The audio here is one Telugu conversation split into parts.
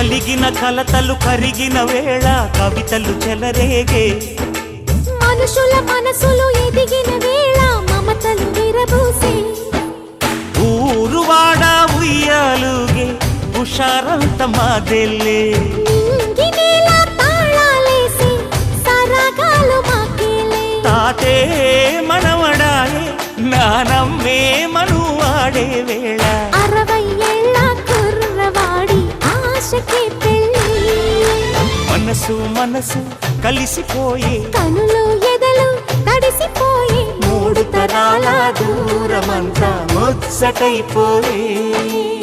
అలిగిన కలతలు కరిగిన వేళ కవితలు చెలరేగే. మనుషుల మనసులు ఎదిగిన వేళ మమతలు విరబూసే. ఊరువాడ ఉయ్యాలుగే హుషారంత మాదెల్లే. తాతే మనవడాయే నానమ్మే మనువాడే వేళ. మనసు మనసు కలిసిపోయే. కనులు ఎదలు తడిసిపోయి. మూడు తరాల దూరమంతా ముచ్చటైపోయే.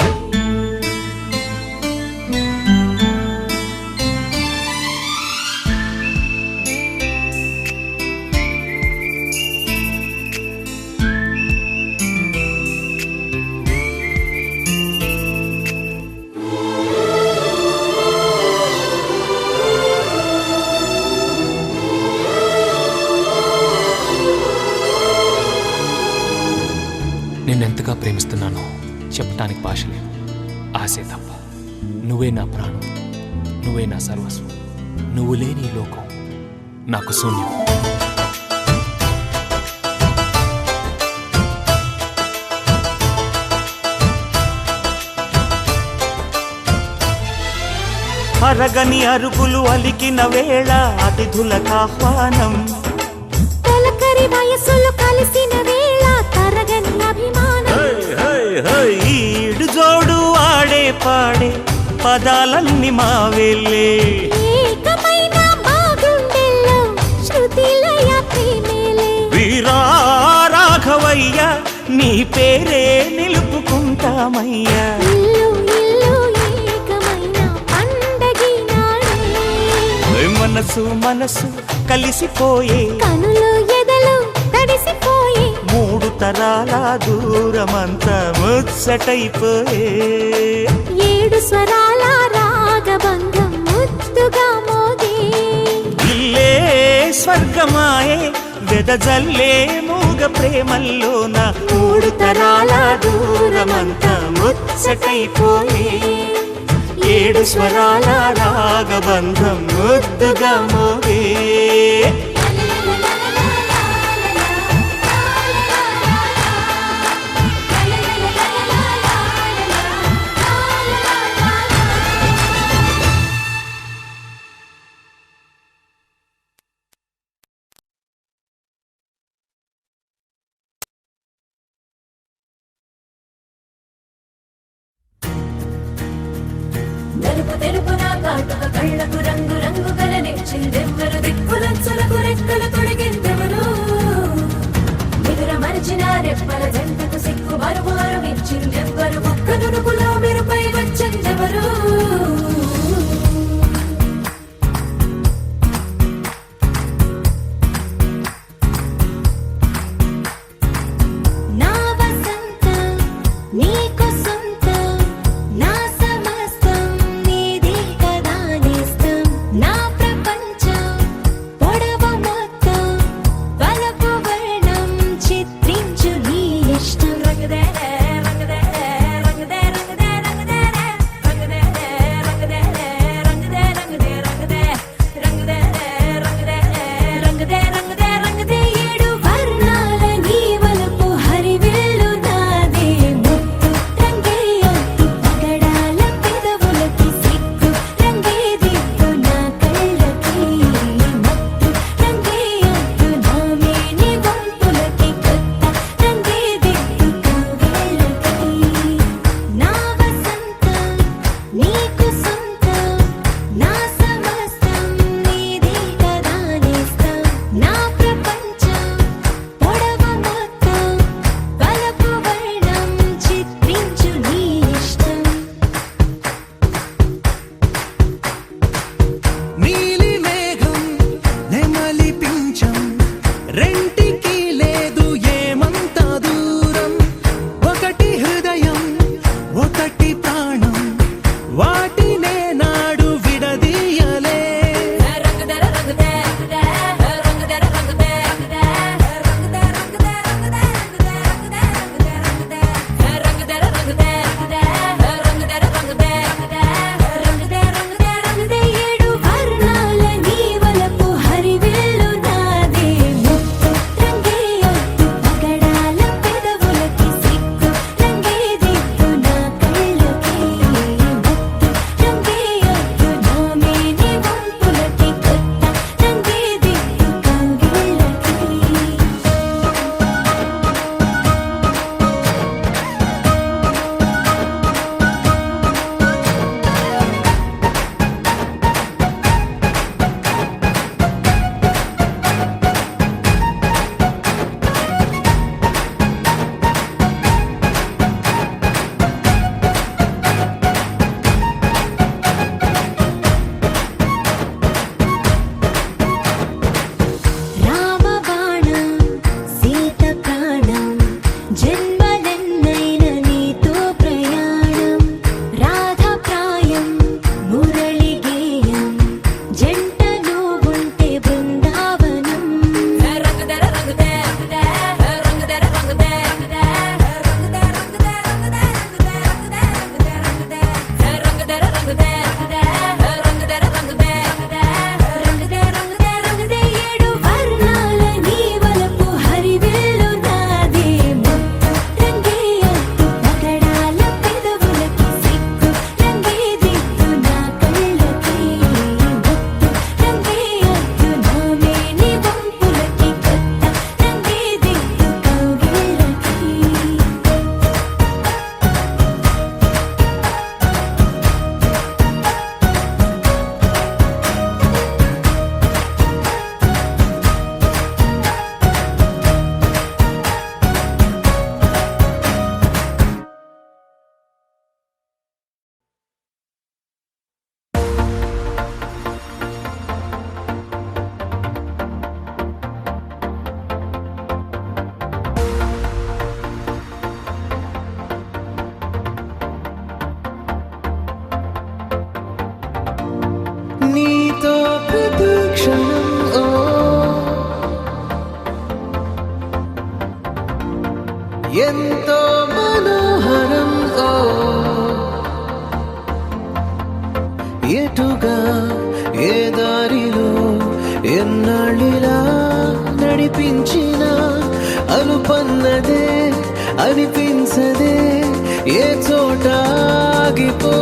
ప్రేమిస్తున్నానో. చెప్పటానికి భాష లేదు. ఆశే తప్ప. నువ్వే నా ప్రాణం. నువ్వే నా సర్వస్వం. నువ్వు లేని ఈ లోకం నాకు శూన్యం. అరగని అరుగులు అలికిన వేళ అతిథులకు ఆహ్వానం. కలిసిన వేళ ఈడు జోడు ఆడే పాడే పదాలన్నీ మా వెళ్ళే. వీరా రాఘవయ్య నీ పేరే నిలుపుకుంటామయ్యా. మనసు మనసు కలిసిపోయే. కనులు ఎదలు తడిసిపోయి మూడు తరాల దూరమంతా ముచ్చటైపోయే. ఏడు స్వరాల రాగబంధం ముద్దుగా మోగే. ఇల్లే స్వర్గమాయే వెదజల్లే మూగ ప్రేమల్లోన మూడు తరాల దూరమంతా ముచ్చటైపోయే. ఏడు స్వరాల రాగబంధం ముద్దుగా మోగే. ఎంతో మనోహరం. ఓ ఎటుగా ఏ దారిలో ఎన్నాళ్ళిలా నడిపించిన అనుపన్నదే అనిపించదే ఏ చోట ఆగిపో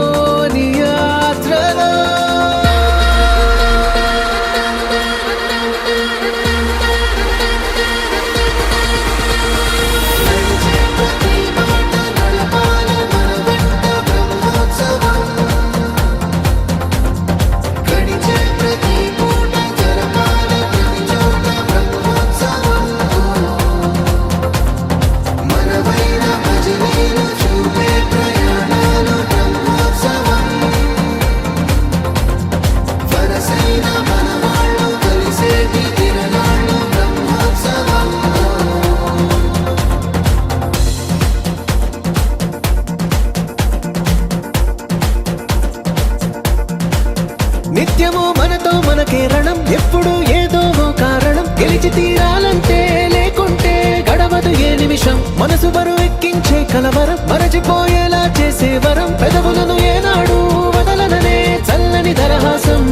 నిత్యము మనకే రణం. ఎప్పుడు ఏదో ఓ కారణం. గెలిచి తీరాలంటే లేకుంటే గడవదు ఏ నిమిషం. మనసు బరువు ఎక్కించే కలవరం. మరచిపోయేలా చేసే వరం. పెదవులను ఏనాడు వదలననే చల్లని దరహాసం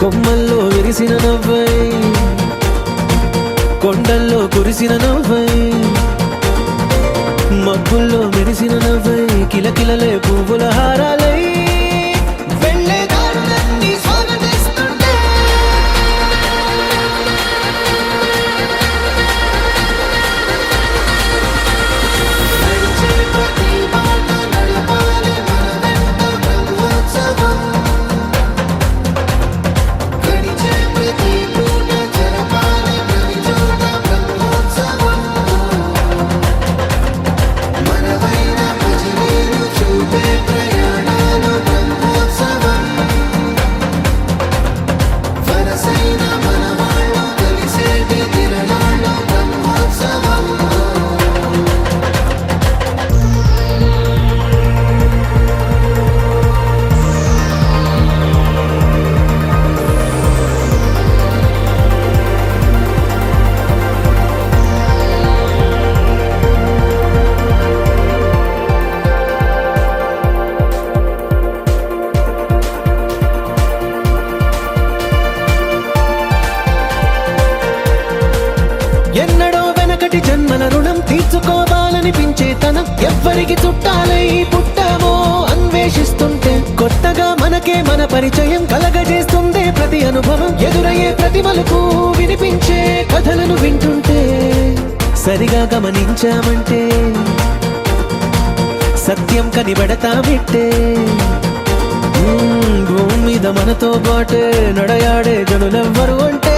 కొమ్మల్లో విరిసిన నవ్వై కొండల్లో కురిసిన నవ్వై మబ్బుల్లో మెరిసిన నవ్వై కిలకిలలే పువ్వుల హారాలే ఎన్నడో జన్మల రుణం తీర్చుకోవాలనిపించే తనం ఎవ్వరికి చుట్టాలై పుట్టామో అన్వేషిస్తుంటే కొత్తగా మనకే మన పరిచయం కలగజేస్తుందే ప్రతి అనుభవం. ఎదురయ్యే ప్రతి మలుపు వినిపించే కథలను వింటుంటే సరిగా గమనించామంటే సత్యం కనిపెడతామిట్టే భూమి మీద మనతో పాటే నడయాడే జనులెవ్వరు అంటే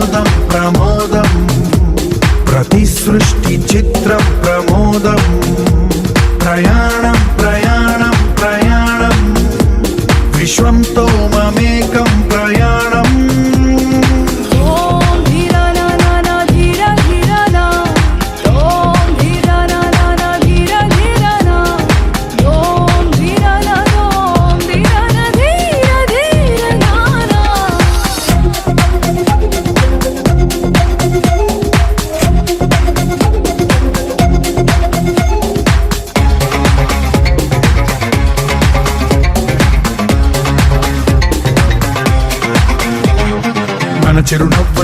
ప్రమోదం ప్రమోదం. ప్రతి సృష్టి చిత్రం ప్రమోదం. ప్రయాణం ప్రయాణం ప్రయాణం. విశ్వంతో మమేకం ప్రయాణం.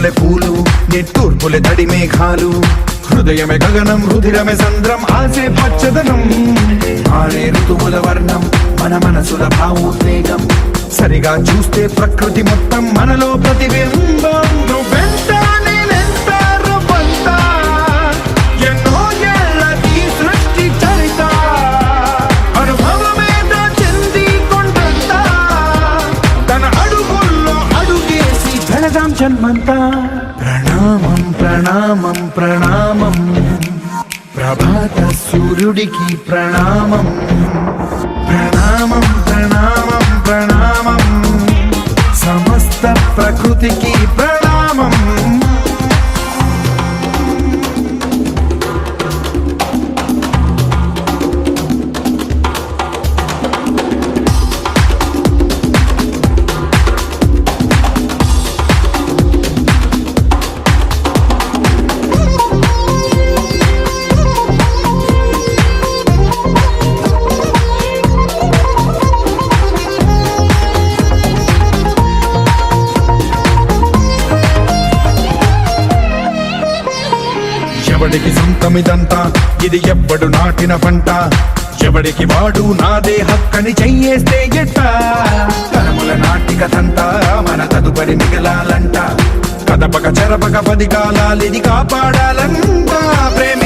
చిరునవ్వులే పూలు నిట్టూర్పులే తడి మేఘాలు. హృదయమే గగనం రుధిరమే సంద్రం ఆసే పచ్చదనం. ఆరే ఋతువుల వర్ణం మన మనసుల భావోద్వేగం. సరిగా చూస్తే ప్రకృతి మొత్తం మనలో ప్రతిబింబం. నువ్వెంత జన్మంతా. ప్రణామం ప్రణామం ప్రణామం. ప్రభాత సూర్యుడికి ప్రణామం. ప్రణామం ప్రణామం ప్రణామం. సమస్త ప్రకృతికి ప్రణామం. ఇది ఎవ్వడు నాటిన పంట. ఎవడికి వాడు నాదే హక్కని చెయ్యేస్తే ఎట్ట? తరముల మన తదుపరి మిగలాలంట. కదపక చెరపక పది కాలాలిది కాపాడాలంట. ప్రేమి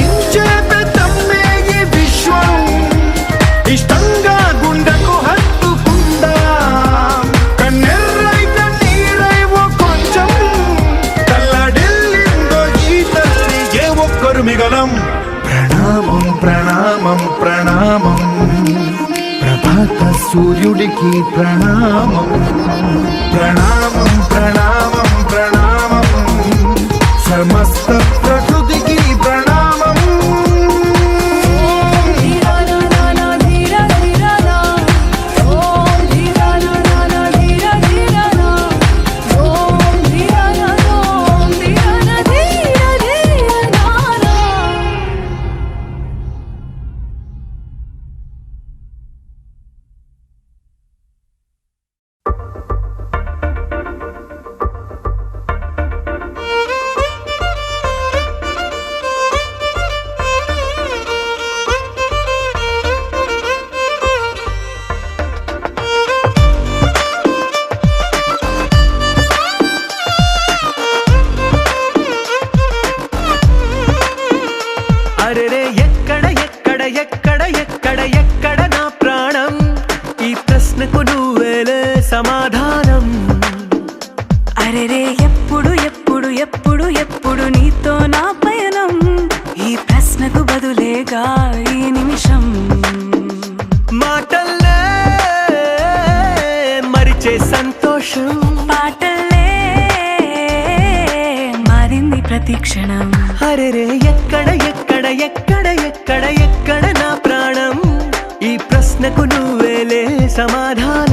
ప్రణామం ప్రణామం. ప్రభాత సూర్యుడికి ప్రణామం. ప్రణామం ప్రణామం ప్రణామం. సమస్త ప్ర ఎప్పుడు ఎప్పుడు ఎప్పుడు ఎప్పుడు నీతో నా పయనం? ఈ ప్రశ్నకు బదులేగా ఈ నిమిషం. మాటల్లే మరిచే సంతోషం. పాటలే మారింది ప్రతి క్షణం. అరెరే ఎక్కడ ఎక్కడ ఎక్కడ ఎక్కడ ఎక్కడ నా ప్రాణం? ఈ ప్రశ్నకు నువ్వేలే సమాధానం.